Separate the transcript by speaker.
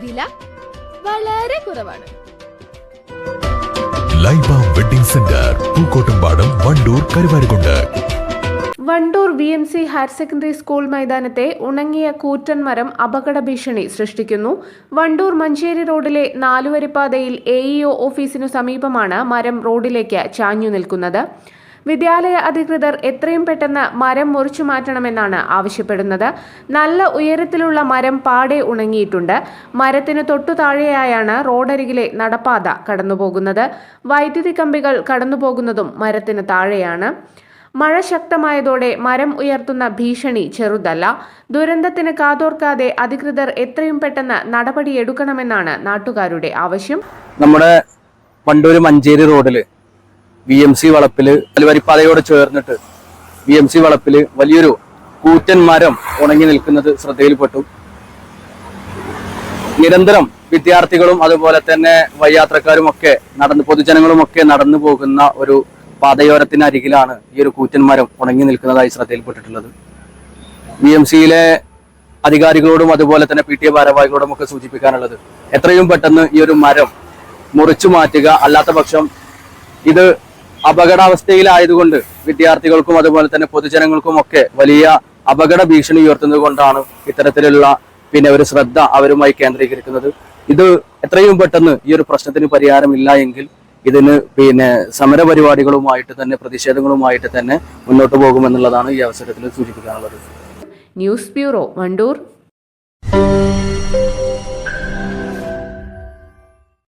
Speaker 1: വില വളരെ കുറവാണ്.
Speaker 2: Laiba wedding centre Pookkottumpadam Wandoor Karuvarakundu.
Speaker 3: Wandoor V M C higher secondary school മൈതാനത്തെ ഉണങ്ങിയ കൂറ്റൻ മരം അപകട ഭീഷണി സൃഷ്ടിക്കുന്നു. വണ്ടൂർ മഞ്ചേരി റോഡിലെ നാലുവരിപ്പാതയിൽ എ ഇഒ ഓഫീസിനു സമീപമാണ് മരം റോഡിലേക്ക് ചാഞ്ഞു നിൽക്കുന്നത്. വിദ്യാലയ അധികൃതർ എത്രയും പെട്ടെന്ന് മരം മുറിച്ചു മാറ്റണമെന്നാണ് ആവശ്യപ്പെടുന്നത്. നല്ല ഉയരത്തിലുള്ള മരം പാടെ ഉണങ്ങിയിട്ടുണ്ട്. മരത്തിന് തൊട്ടു താഴെയായാണ് റോഡരികിലെ നടപ്പാത കടന്നുപോകുന്നത്. വൈദ്യുതി കമ്പികൾ കടന്നുപോകുന്നതും മരത്തിന് താഴെയാണ്. മഴ ശക്തമായതോടെ മരം ഉയർത്തുന്ന ഭീഷണി ചെറുതല്ല. ദുരന്തത്തിന് കാതോർക്കാതെ അധികൃതർ എത്രയും പെട്ടെന്ന് നടപടിയെടുക്കണമെന്നാണ് നാട്ടുകാരുടെ ആവശ്യം.
Speaker 4: നമ്മുടെ പണ്ടൊരു മഞ്ചേരി റോഡിൽ വി എം സി വളപ്പിൽ അലുവരിപ്പാതയോട് ചേർന്നിട്ട് വി എം സി വളപ്പിൽ വലിയൊരു കൂറ്റൻ മരം ഉണങ്ങി നിൽക്കുന്നത് ശ്രദ്ധയിൽപ്പെട്ടു. നിരന്തരം വിദ്യാർത്ഥികളും അതുപോലെ തന്നെ വയ്യാത്രക്കാരും ഒക്കെ നടന്ന് പൊതുജനങ്ങളും ഒക്കെ നടന്നു പോകുന്ന ഒരു പാതയോരത്തിനരികിലാണ് ഈ ഒരു കൂറ്റൻ മരം ഉണങ്ങി നിൽക്കുന്നതായി ശ്രദ്ധയിൽപ്പെട്ടിട്ടുള്ളത്. വി എം സിയിലെ അധികാരികളോടും അതുപോലെ തന്നെ പി ടി എ ഭാരവാഹികളോടും ഒക്കെ സൂചിപ്പിക്കാനുള്ളത് എത്രയും പെട്ടെന്ന് ഈ ഒരു മരം മുറിച്ചു മാറ്റുക. അല്ലാത്ത പക്ഷം ഇത് അപകടാവസ്ഥയിലായതുകൊണ്ട് വിദ്യാർത്ഥികൾക്കും അതുപോലെ തന്നെ പൊതുജനങ്ങൾക്കും ഒക്കെ വലിയ അപകട ഭീഷണി ഉയർത്തുന്നത് കൊണ്ടാണ് ഇത്തരത്തിലുള്ള പിന്നെ ഒരു ശ്രദ്ധ അവരുമായി കേന്ദ്രീകരിക്കുന്നത്. ഇത് എത്രയും പെട്ടെന്ന് ഈ ഒരു പ്രശ്നത്തിന് പരിഹാരമില്ല എങ്കിൽ ഇതിന് പിന്നെ സമരപരിപാടികളുമായിട്ട് തന്നെ പ്രതിഷേധങ്ങളുമായിട്ട് തന്നെ മുന്നോട്ട് പോകുമെന്നുള്ളതാണ് ഈ അവസരത്തിൽ സൂചിപ്പിക്കാനുള്ളത്.
Speaker 3: News bureau Wandoor.